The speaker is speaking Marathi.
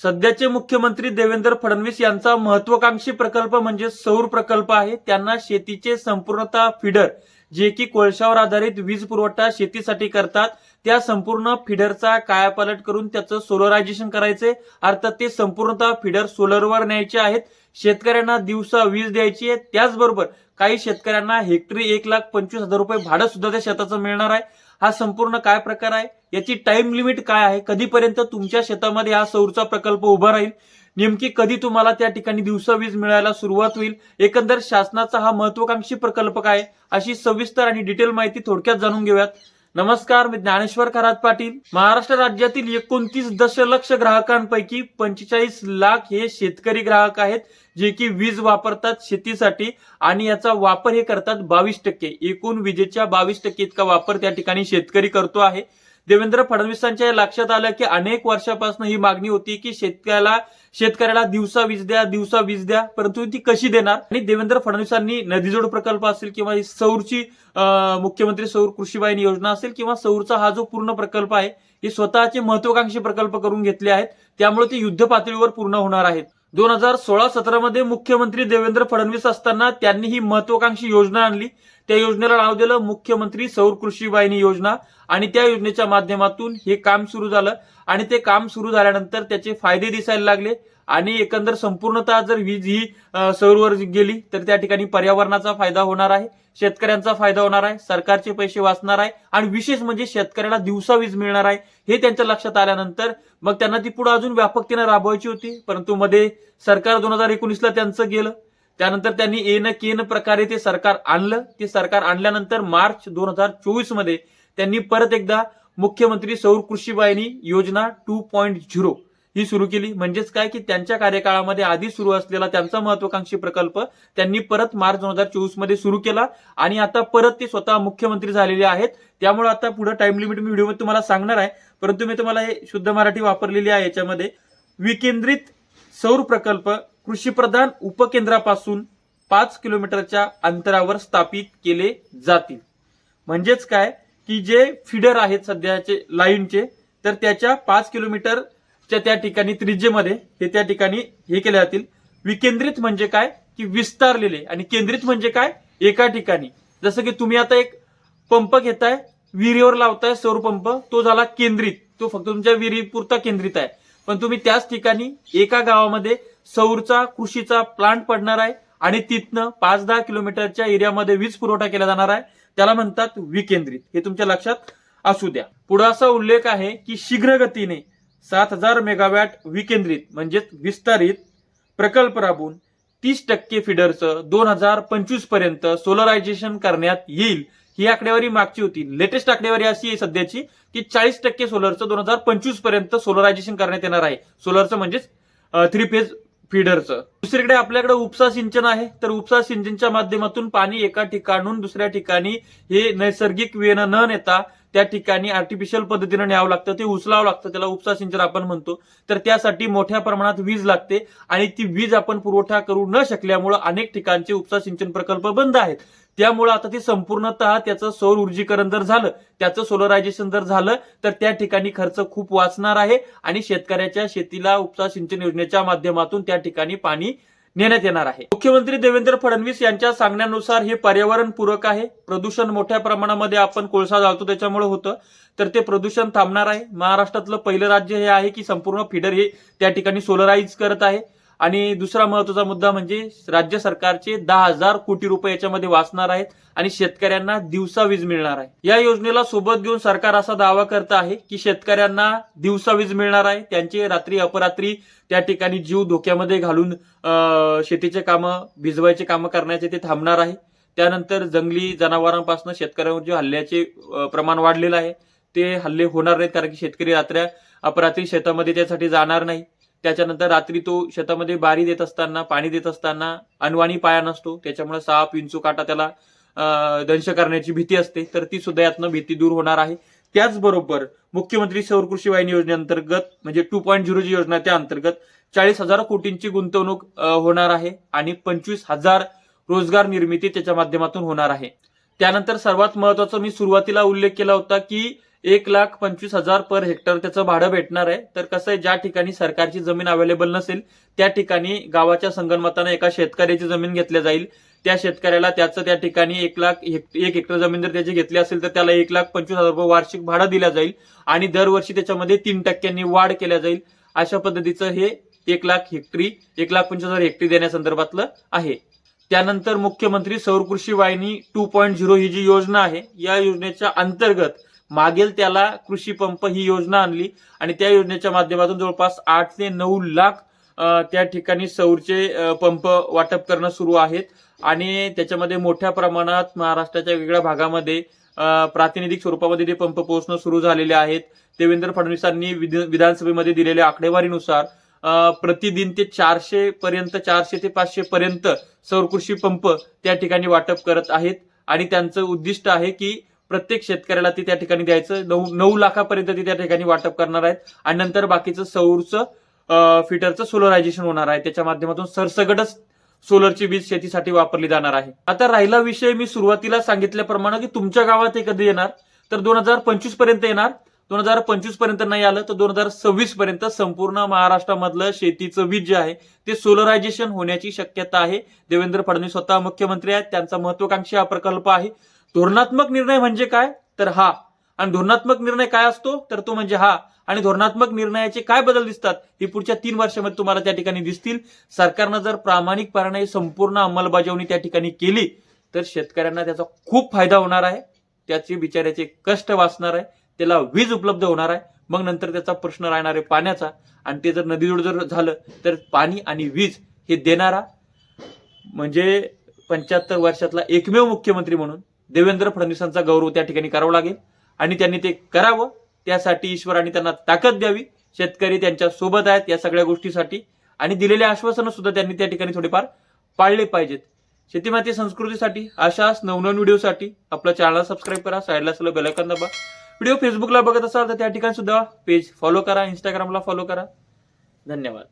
सध्याचे मुख्यमंत्री देवेंद्र फडणवीस यांचा महत्वाकांक्षी प्रकल्प म्हणजे सौर प्रकल्प आहे. त्यांना शेतीचे संपूर्णतः फिडर जे की कोळशावर आधारित वीज पुरवठा शेतीसाठी करतात त्या संपूर्ण फिडरचा कायापालट करून त्याचं सोलरायझेशन करायचे. अर्थात ते संपूर्णतः फिडर सोलरवर न्यायचे आहेत. शेतकऱ्यांना दिवसा वीज द्यायची आहे. त्याचबरोबर काही शेतकऱ्यांना हेक्टरी एक लाख पंचवीस हजार रुपये भाडं सुद्धा त्या शेताचं मिळणार आहे. हा संपूर्ण काय प्रकार आहे? याची टाइम लिमिट काय आहे? कधीपर्यंत तुमच्या शेतामध्ये हा सौरचा प्रकल्प उभा राहील? नेमकी कधी तुम्हाला त्या ठिकाणी दिवसा वीज मिळायला सुरुवात होईल? एकंदर शासनाचा हा महत्वाकांक्षी प्रकल्प काय अशी सविस्तर आणि डिटेल माहिती थोडक्यात जाणून घेऊयात. नमस्कार मी ज्ञानेश्वर खरात पाटील. महाराष्ट्र राज्यातील एकोणतीस दशलक्ष ग्राहकांपैकी पंचेचाळीस लाख हे शेतकरी ग्राहक आहेत जे की वीज वापरतात शेतीसाठी आणि याचा वापर हे करतात बावीस टक्के. एकूण विजेच्या बावीस टक्के इतका वापर त्या ठिकाणी शेतकरी करतो आहे. देवेंद्र फडणवीसांच्या लक्षात आलं की अनेक वर्षापासून ही मागणी होती की शेतकऱ्याला शेतकऱ्याला दिवसा वीज द्या दिवसा वीज द्या परंतु ती कशी देणार? आणि देवेंद्र फडणवीसांनी नदीजोड प्रकल्प असेल किंवा सौरची मुख्यमंत्री सौर कृषी वाहिनी योजना असेल किंवा सौरचा हा जो पूर्ण प्रकल्प आहे हे स्वतःचे महत्वाकांक्षी प्रकल्प करून घेतले आहेत त्यामुळे ते युद्ध पातळीवर पूर्ण होणार आहेत. दोन हजार सोळा सतरामध्ये मुख्यमंत्री देवेंद्र फडणवीस असताना त्यांनी ही महत्वाकांक्षी योजना आणली. त्या योजनेला नाव दिलं मुख्यमंत्री सौर कृषी वाहिनी योजना आणि त्या योजनेच्या माध्यमातून हे काम सुरू झालं. आणि ते काम सुरू झाल्यानंतर त्याचे फायदे दिसायला लागले. आणि एकंदर संपूर्णतः जर वीज ही सौरवर गेली तर त्या ठिकाणी पर्यावरणाचा फायदा होणार आहे शेतकऱ्यांचा फायदा होणार आहे सरकारचे पैसे वाचणार आहे आणि विशेष म्हणजे शेतकऱ्याला दिवसा वीज मिळणार आहे हे त्यांच्या लक्षात आल्यानंतर मग त्यांना ती पुढे अजून व्यापकतेनं राबवायची होती परंतु मध्ये सरकार दोन हजार एकोणीसला त्यांचं गेलं. त्यानंतर त्यांनी एन केन प्रकारे ते सरकार आणलं. ते सरकार आणल्यानंतर मार्च दोन हजार चोवीसमध्ये त्यांनी परत एकदा मुख्यमंत्री सौर कृषी वाहिनी योजना टू पॉईंट झिरो ही सुरू केली. म्हणजेच काय की त्यांच्या कार्यकाळामध्ये आधी सुरू असलेला त्यांचा महत्वाकांक्षी प्रकल्प त्यांनी परत मार्च दोन हजार चोवीसमध्ये सुरू केला आणि आता परत ते स्वतः मुख्यमंत्री झालेले आहेत. त्यामुळे आता पुढे टाइम लिमिट मी व्हिडिओमध्ये तुम्हाला सांगणार आहे. परंतु मी तुम्हाला हे शुद्ध मराठी वापरलेली आहे याच्यामध्ये. विकेंद्रित सौर प्रकल्प कृषीप्रधान उपकेंद्रापासून पाच किलोमीटरच्या अंतरावर स्थापित केले जातील. म्हणजेच काय की जे फिडर आहेत सध्याचे लाईनचे तर त्याच्या पाच किलोमीटर च्या त्या ठिकाणी त्रिज्येमध्ये हे त्या ठिकाणी हे केले जातील. विकेंद्रित म्हणजे काय? की विस्तारलेले. आणि केंद्रित म्हणजे काय? एका ठिकाणी. जसं की तुम्ही आता एक पंप घेताय विहिरीवर लावताय सौर पंप तो झाला केंद्रित. तो फक्त तुमच्या विहिरीपुरता केंद्रित आहे. पण तुम्ही त्याच ठिकाणी एका गावामध्ये सौरचा कृषीचा प्लांट पडणार आहे आणि तिथनं पाच दहा किलोमीटरच्या एरियामध्ये वीज पुरवठा केला जाणार आहे. त्याला म्हणतात विकेंद्रित. हे तुमच्या लक्षात असू द्या. पुढे असा उल्लेख आहे की शीघ्र गतीने सात हजार मेगावॅट विकेंद्रित म्हणजेच विस्तारित प्रकल्प राबवून तीस टक्के फिडरचं दोन हजार पंचवीसपर्यंत सोलरायझेशन करण्यात येईल. ही आकडेवारी मागची होती. लेटेस्ट आकडेवारी अशी आहे सध्याची की चाळीस टक्के सोलरचं दोन हजार पंचवीसपर्यंत सोलरायझेशन करण्यात येणार आहे. सोलरचं म्हणजेच थ्री फेज फिडरचं दुसरीकडे आपल्याकडे उपसा सिंचन आहे. तर उपसा सिंचनच्या माध्यमातून पाणी एका ठिकाणून दुसऱ्या ठिकाणी हे नैसर्गिक वेनं न नेता त्या ठिकाणी आर्टिफिशियल पद्धतीनं न्यावं लागतं ते उचलावं लागतं त्याला उपसा सिंचन आपण म्हणतो. तर त्यासाठी मोठ्या प्रमाणात वीज लागते आणि ती वीज आपण पुरवठा करू न शकल्यामुळं अनेक ठिकाणचे उपसा सिंचन प्रकल्प बंद आहेत. त्यामुळं आता ते संपूर्णतः त्याचं सौर ऊर्जीकरण जर झालं त्याचं सोलरायझेशन जर झालं तर त्या ठिकाणी खर्च खूप वाचणार आहे आणि शेतकऱ्याच्या शेतीला उपसा सिंचन योजनेच्या माध्यमातून त्या ठिकाणी पाणी नेण्यात येणार आहे. मुख्यमंत्री देवेंद्र फडणवीस यांच्या सांगण्यानुसार हे पर्यावरण पूरक आहे. प्रदूषण मोठ्या प्रमाणामध्ये आपण कोळसा जाळतो त्याच्यामुळे होतं. तर ते प्रदूषण थांबणार आहे. महाराष्ट्रातलं पहिलं राज्य हे आहे की संपूर्ण फिडर हे त्या ठिकाणी सोलराईज करत आहे. आणि दुसरा महत्त्वाचा मुद्दा म्हणजे राज्य सरकारचे दहा हजार कोटी रुपये याच्यामध्ये वाचणार आहेत आणि शेतकऱ्यांना दिवसा वीज मिळणार आहे. या योजनेला सोबत घेऊन सरकार असा दावा करत आहे की शेतकऱ्यांना दिवसा वीज मिळणार आहे. त्यांचे रात्री अपरात्री त्या ठिकाणी जीव धोक्यामध्ये घालून शेतीचे कामं भिजवायचे कामं करण्याचे ते थांबणार आहे. त्यानंतर जंगली जनावरांपासून शेतकऱ्यांवर जे हल्ल्याचे प्रमाण वाढलेलं आहे ते हल्ले होणार नाहीत कारण की शेतकरी रात्र्या अपरात्री शेतामध्ये त्यासाठी जाणार नाही त्याच्यानंतर रात्री तो शेतामध्ये बारी देत असताना पाणी देत असताना अनवाणी पाया नसतो. त्याच्यामुळे साप विंचू काटा त्याला दंश करण्याची भीती असते. तर ती सुद्धा यातनं भीती दूर होणार आहे. त्याचबरोबर मुख्यमंत्री सौर कृषी वाहिनी योजनेअंतर्गत म्हणजे टू पॉईंट झिरो जी योजना त्या अंतर्गत चाळीस हजार कोटींची गुंतवणूक होणार आहे आणि पंचवीस हजार रोजगार निर्मिती त्याच्या माध्यमातून होणार आहे. त्यानंतर सर्वात महत्त्वाचा मी सुरुवातीला उल्लेख केला होता की एक लाख पंचवीस हजार पर हेक्टर त्याचं भाडं भेटणार आहे. तर कसं आहे ज्या ठिकाणी सरकारची जमीन अवेलेबल नसेल त्या ठिकाणी गावाच्या संगणमतानं एका शेतकऱ्याची जमीन घेतल्या जाईल. त्या शेतकऱ्याला त्याचं त्या ठिकाणी एक लाख एक हेक्टर जमीन जर त्याची घेतली असेल तर त्याला एक लाख पंचवीस हजार रुपये वार्षिक भाडं दिल्या जाईल आणि दरवर्षी त्याच्यामध्ये तीन टक्क्यांनी वाढ केल्या जाईल. अशा पद्धतीचं हे एक लाख हेक्टरी एक लाख पंचवीस हजार हेक्टरी देण्यासंदर्भातलं आहे. त्यानंतर मुख्यमंत्री सौर कृषी वाहिनी टू पॉईंट झिरो ही जी योजना आहे या योजनेच्या अंतर्गत मागेल त्याला कृषी पंप ही योजना आणली आणि त्या योजनेच्या माध्यमातून जवळपास आठ ते नऊ लाख त्या ठिकाणी सौरचे पंप वाटप करणं सुरू आहेत. आणि त्याच्यामध्ये मोठ्या प्रमाणात महाराष्ट्राच्या वेगवेगळ्या भागामध्ये प्रातिनिधिक स्वरूपामध्ये ते पंप पोहोचणं सुरू झालेले आहेत देवेंद्र फडणवीसांनी विध- विधानसभेमध्ये दिलेल्या आकडेवारीनुसार प्रतिदिन ते चारशे पर्यंत चारशे ते पाचशे पर्यंत सौरकृषी पंप त्या ठिकाणी वाटप करत आहेत. आणि त्यांचं उद्दिष्ट आहे की प्रत्येक शेतकऱ्याला ते त्या ठिकाणी द्यायचं. नऊ नऊ लाखापर्यंत ते त्या ठिकाणी वाटप करणार आहेत. आणि नंतर बाकीचं सौरचं फिटरचं सोलरायझेशन होणार आहे. त्याच्या माध्यमातून सरसगटच सोलरची वीज शेतीसाठी वापरली जाणार आहे. आता राहिला विषय मी सुरुवातीला सांगितल्याप्रमाणे की तुमच्या गावात हे कधी येणार? तर दोन हजार पंचवीसपर्यंत येणार. दोन हजार पंचवीसपर्यंत नाही आलं तर दोन हजार सव्वीस पर्यंत संपूर्ण महाराष्ट्रामधलं शेतीचं वीज जे आहे ते सोलरायझेशन होण्याची शक्यता आहे. देवेंद्र फडणवीस स्वतः मुख्यमंत्री आहेत त्यांचा महत्वाकांक्षी हा प्रकल्प आहे. धोरणात्मक निर्णय म्हणजे काय? तर हा. आणि धोरणात्मक निर्णय काय असतो? तर तो म्हणजे हा. आणि धोरणात्मक निर्णयाचे काय बदल दिसतात? हे पुढच्या तीन वर्षामध्ये तुम्हाला त्या ठिकाणी दिसतील. सरकारनं जर प्रामाणिकपणाने संपूर्ण अंमलबजावणी त्या ठिकाणी केली तर शेतकऱ्यांना त्याचा खूप फायदा होणार आहे. त्याचे बिचाऱ्याचे कष्ट वाचणार आहे. त्याला वीज उपलब्ध होणार आहे. मग नंतर त्याचा प्रश्न राहणार आहे पाण्याचा. आणि ते जर नदीजोड जर झालं तर पाणी आणि वीज हे देणारा म्हणजे पंच्याहत्तर वर्षातला एकमेव मुख्यमंत्री म्हणून देवेंद्र फडणवीसांचा गौरव त्या ठिकाणी करावा लागेल. आणि त्यांनी ते करावं. त्यासाठी ईश्वराने त्यांना ताकद द्यावी. शेतकरी त्यांच्यासोबत आहेत या सगळ्या गोष्टीसाठी. आणि दिलेले आश्वासनं सुद्धा त्यांनी त्या ठिकाणी थोडेफार पाळले पाहिजेत. शेतीमाती संस्कृतीसाठी अशाच नवनवीन व्हिडिओसाठी आपलं चॅनल सबस्क्राईब करा. साईडला असलेलं बेलायकन दाबा. व्हिडिओ फेसबुकला बघत असाल तर त्या ठिकाणी सुद्धा पेज फॉलो करा इंस्टाग्रामला फॉलो करा. धन्यवाद.